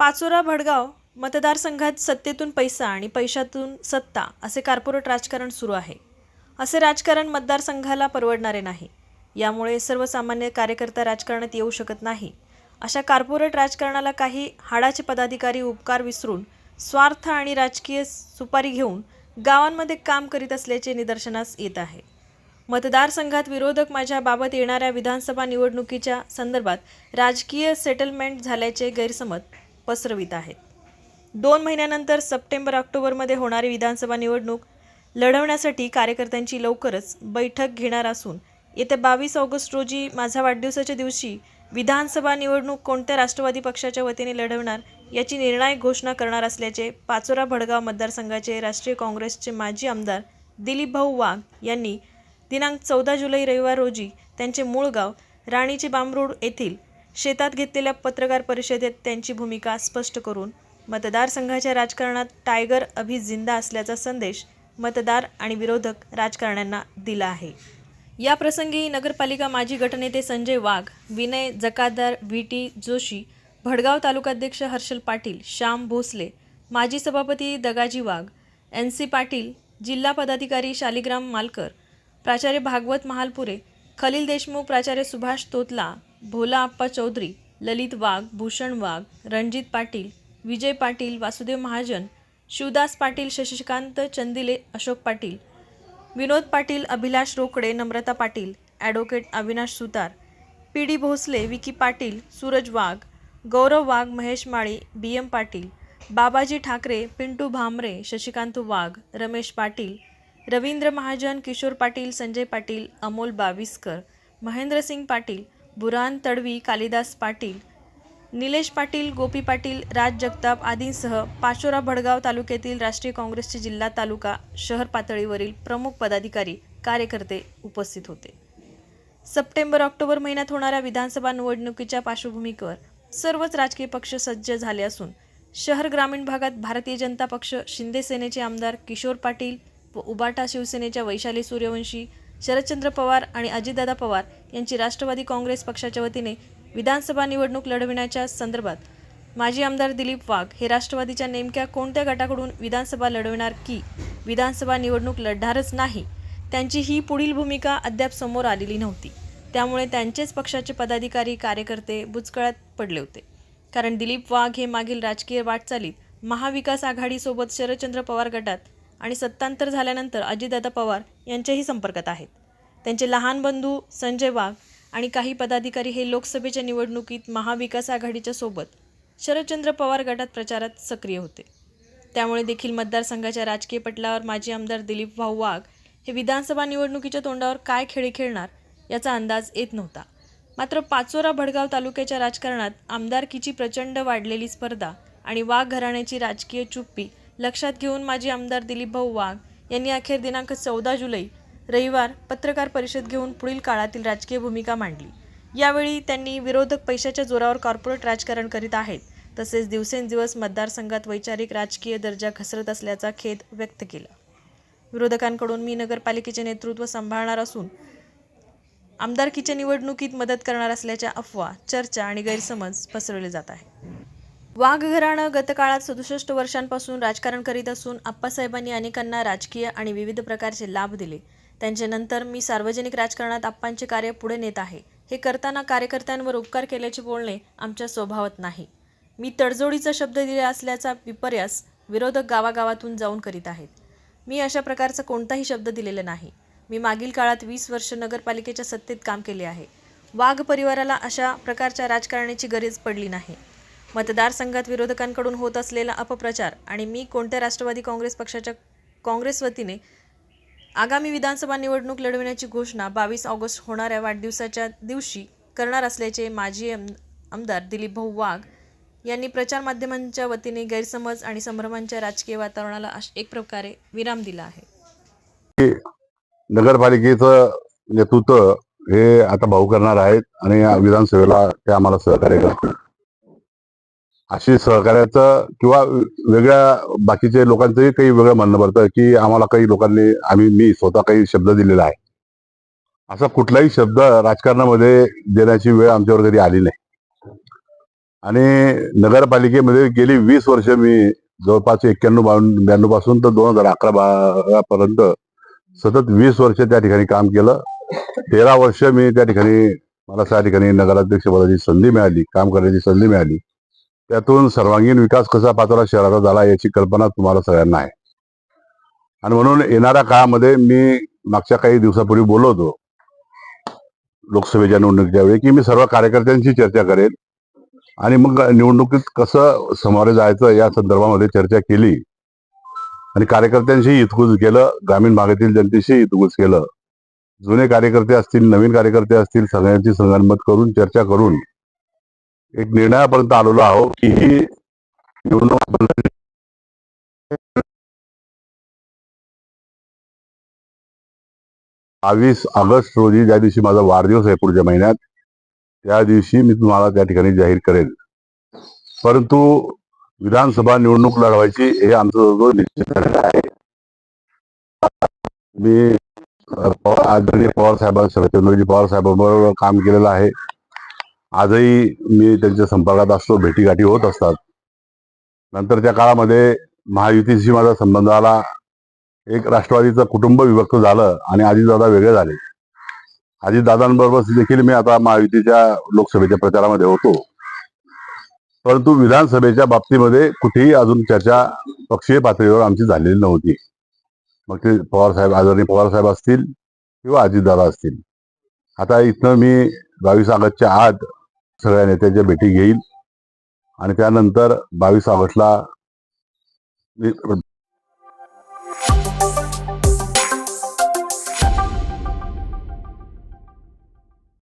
पाचोरा भडगाव मतदारसंघात सत्तेतून पैसा आणि पैशातून सत्ता असे कार्पोरेट राजकारण सुरू आहे. असे राजकारण मतदारसंघाला परवडणारे नाही. यामुळे सर्वसामान्य कार्यकर्ता राजकारणात येऊ शकत नाही. अशा कार्पोरेट राजकारणाला काही हाडाचे पदाधिकारी उपकार विसरून स्वार्थ आणि राजकीय सुपारी घेऊन गावांमध्ये काम करीत असल्याचे निदर्शनास येत आहे. मतदारसंघात विरोधक माझ्याबाबत येणाऱ्या विधानसभा निवडणुकीच्या संदर्भात राजकीय सेटलमेंट झाल्याचे गैरसमज पसरवित आहेत. दोन महिन्यानंतर सप्टेंबर ऑक्टोबरमध्ये होणारी विधानसभा निवडणूक लढवण्यासाठी कार्यकर्त्यांची लवकरच बैठक घेणार असून येत्या बावीस ऑगस्ट रोजी माझ्या वाढदिवसाच्या दिवशी विधानसभा निवडणूक कोणत्या राष्ट्रवादी पक्षाच्या वतीने लढवणार याची निर्णायक घोषणा करणार असल्याचे पाचोरा भडगाव मतदारसंघाचे राष्ट्रीय काँग्रेसचे माजी आमदार दिलीप भाऊ वाघ यांनी दिनांक चौदा जुलै रविवार रोजी त्यांचे मूळ गाव राणीचे बांबरूड येथील शेतात घेतलेल्या पत्रकार परिषदेत त्यांची भूमिका स्पष्ट करून मतदारसंघाच्या राजकारणात टायगर अभि जिंदा असल्याचा संदेश मतदार आणि विरोधक राजकारण्यांना दिला आहे. या प्रसंगी नगरपालिका माजी गटनेते संजय वाघ विनय जकादार व्ही टी जोशी भडगाव तालुकाध्यक्ष हर्षल पाटील श्याम भोसले माजी सभापती दगाजी वाघ एन सी पाटील जिल्हा पदाधिकारी शालिग्राम मालकर प्राचार्य भागवत महालपुरे खलील देशमुख प्राचार्य Subhash Totla Bhola Appa Chaudhari Lalit Wagh Bhushan Wagh Ranjit Patil Vijay Patil Vasudev Mahajan Shivdas Patil Shashikant Chandile Ashok Patil Vinod Patil Abhilash Rokade Namrata Patil advocate Avinash Sutar P D Bhosale Vicky Patil Suraj Wagh Gaurav Wagh Mahesh Mali B M Patil Babaji Thackeray Pintu Bhamre Shashikant Wagh Ramesh Patil Ravindra Mahajan Kishor Patil Sanjay Patil Amol Baviskar Mahendrasing Patil Buran Tadvi Kalidas Patil Nilesh Patil Gopi Patil Raj Jagtap आदींसह पाचोरा भडगाव तालुक्यातील राष्ट्रीय काँग्रेसचे जिल्हा तालुका शहर पातळीवरील प्रमुख पदाधिकारी कार्यकर्ते उपस्थित होते. सप्टेंबर ऑक्टोबर महिन्यात होणाऱ्या विधानसभा निवडणुकीच्या पार्श्वभूमीवर सर्वच राजकीय पक्ष सज्ज झाले असून शहर ग्रामीण भागात भारतीय जनता पक्ष शिंदे सेनेचे आमदार किशोर पाटील उबाटा शिवसेनेच्या वैशाली सूर्यवंशी शरदचंद्र पवार आणि अजितदादा पवार यांची राष्ट्रवादी काँग्रेस पक्षाच्या वतीने विधानसभा निवडणूक लढविण्याच्या संदर्भात माजी आमदार दिलीप वाघ हे राष्ट्रवादीच्या नेमक्या कोणत्या गटाकडून विधानसभा लढविणार की विधानसभा निवडणूक लढणारच नाही त्यांची ही पुढील भूमिका अद्याप समोर आलेली नव्हती. त्यामुळे त्यांचेच पक्षाचे पदाधिकारी कार्यकर्ते बुचकळ्यात पडले होते. कारण दिलीप वाघ हे मागील राजकीय वाटचालीत महाविकास आघाडीसोबत शरदचंद्र पवार गटात आणि सत्तांतर झाल्यानंतर अजितदादा पवार यांच्याही संपर्कात आहेत. त्यांचे लहान बंधू संजय वाघ आणि काही पदाधिकारी हे लोकसभेच्या निवडणुकीत महाविकास आघाडीच्या सोबत शरदचंद्र पवार गटात प्रचारात सक्रिय होते. त्यामुळे देखील मतदारसंघाच्या राजकीय पटलावर माजी आमदार दिलीप भाऊ वाघ हे विधानसभा निवडणुकीच्या तोंडावर काय खेळी खेळणार याचा अंदाज येत नव्हता. मात्र पाचोरा भडगाव तालुक्याच्या राजकारणात आमदारकीची प्रचंड वाढलेली स्पर्धा आणि वाघ घराण्याची राजकीय चुप्पी लक्षात घेऊन माजी आमदार दिलीप भाऊ वाघ यांनी अखेर दिनांक चौदा जुलै रविवार पत्रकार परिषद घेऊन पुढील काळातील राजकीय भूमिका मांडली. यावेळी त्यांनी विरोधक पैशाच्या जोरावर कॉर्पोरेट राजकारण करीत आहेत तसेच दिवसेंदिवस मतदारसंघात वैचारिक राजकीय दर्जा घसरत असल्याचा खेद व्यक्त केला. विरोधकांकडून मी नगरपालिकेचे नेतृत्व सांभाळणार असून आमदारकीच्या निवडणुकीत मदत करणार असल्याच्या अफवा चर्चा आणि गैरसमज पसरवले जात आहे वाघ घराणं गतकाळात सदुसष्ट वर्षांपासून राजकारण करीत असून आप्पासाहेबांनी अनेकांना राजकीय आणि विविध प्रकारचे लाभ दिले. त्यांचे नंतर मी सार्वजनिक राजकारणात आप्पांचे कार्य पुढे नेत आहे. हे करताना कार्यकर्त्यांवर उपकार केल्याचे बोलणे आमच्या स्वभावात नाही. मी तडजोडीचा शब्द दिला असल्याचा विपर्यास विरोधक गावागावातून जाऊन करीत आहेत. मी अशा प्रकारचा कोणताही शब्द दिलेला नाही. मी मागील काळात वीस वर्ष नगरपालिकेच्या सत्तेत काम केले आहे. वाघ परिवाराला अशा प्रकारच्या राजकारणाची गरज पडली नाही. मतदारसंघात विरोधकांकडून होत असलेला अपप्रचार आणि मी कोणत्या राष्ट्रवादी काँग्रेस पक्षाच्या काँग्रेस वतीने आगामी विधानसभा निवडणूक लढविण्याची घोषणा बावीस ऑगस्ट होणाऱ्या वाढदिवसाच्या दिवशी करणार असल्याचे माजी आम आमदार दिलीप भाऊ वाघ यांनी प्रचार माध्यमांच्या वतीने गैरसमज आणि संभ्रमांच्या राजकीय वातावरणाला एक प्रकारे विराम दिला आहे. नगरपालिकेचं नेतृत्व हे आता भाऊ करणार आहेत आणि विधानसभेला ते आम्हाला सहकार्य करतील. अशी सहकार्याचं किंवा वेगळ्या बाकीचे लोकांचंही काही वेगळं म्हणणं पडतं की आम्हाला काही लोकांनी आम्ही मी स्वतः काही शब्द दिलेला आहे. असा कुठलाही शब्द राजकारणामध्ये देण्याची वेळ आमच्यावर कधी आली नाही. आणि नगरपालिकेमध्ये गेली वीस वर्ष मी जवळपास एक्क्याण्णव बावन्न ब्याण्णवपासून तर दोन हजार अकरा बारा पर्यंत सतत वीस वर्ष त्या ठिकाणी काम केलं. तेरा वर्ष मी त्या ठिकाणी मला त्या ठिकाणी नगराध्यक्ष पदाची संधी मिळाली काम करण्याची संधी मिळाली. त्यातून सर्वांगीण विकास कसा पाचोरा शहराचा झाला याची कल्पना तुम्हाला सगळ्यांना आहे. आणि म्हणून येणाऱ्या काळामध्ये मी मागच्या काही दिवसापूर्वी बोललो होतो. लोकसभेच्या निवडणुकीच्या वेळी की मी सर्व कार्यकर्त्यांशी चर्चा करेन. आणि मग निवडणुकीत कसं समोर जायचं या संदर्भामध्ये चर्चा केली. आणि कार्यकर्त्यांशी इतकूच केलं ग्रामीण भागातील जनतेशी इतकूच केलं. जुने कार्यकर्ते असतील नवीन कार्यकर्ते असतील सगळ्यांची संगनमत करून चर्चा करून एक निर्णयापर्यंत आलेलो आहोत की ही निवडणूक बावीस ऑगस्ट रोजी ज्या दिवशी माझा वाढदिवस आहे पुढच्या महिन्यात त्या दिवशी मी तुम्हाला त्या ठिकाणी जाहीर करेन परंतु विधानसभा निवडणूक लढवायची हे आमचं निश्चित झालेलं आहे. मी पवार- आदरणीय पवार साहेबां चंद्रजी पवार साहेबांबरोबर काम केलेलं आहे. आजही मी त्यांच्या संपर्कात असतो भेटीगाठी होत असतात. नंतरच्या काळामध्ये महायुतीशी माझा संबंध आला. एक राष्ट्रवादीचं कुटुंब विभक्त झालं आणि आजीदादा वेगळे झाले. आजीदादांबरोबर देखील मी आता महायुतीच्या लोकसभेच्या प्रचारामध्ये होतो. परंतु विधानसभेच्या बाबतीमध्ये कुठेही अजून चर्चा पक्षीय पातळीवर आमची झालेली नव्हती. मग ते पवार साहेब आदरणीय पवार साहेब असतील किंवा अजितदादा असतील. आता इथनं मी बावीस ऑगस्टच्या आत सगळ्या नेत्यांच्या भेटी घेईल. आणि त्यानंतर बावीस ऑगस्टला